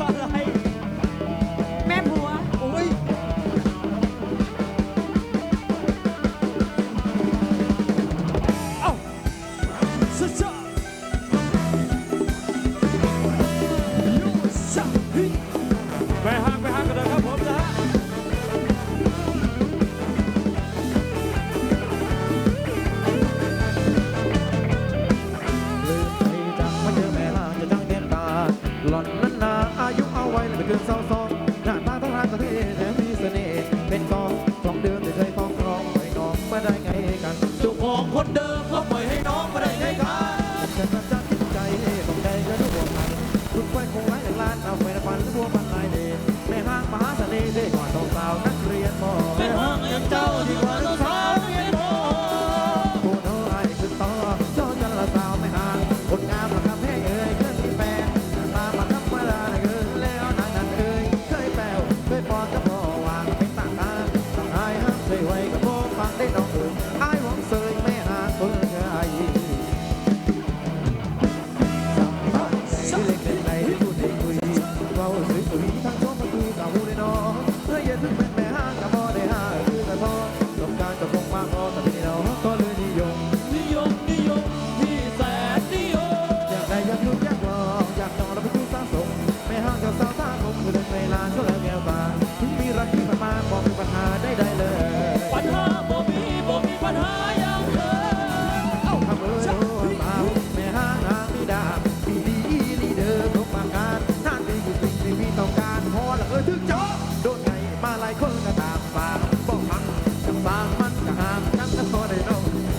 อะไร แม่ผัวโอ้ยเอ้าสุดยอดยูซ่าฮิไปห้างไปห้างกันเลยครับผมนะฮะ ลืมไปจังมาเจอแม่ลาจะจังเทียนตาหล่อน ว้ไม่เ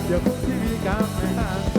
eu consegui caminhar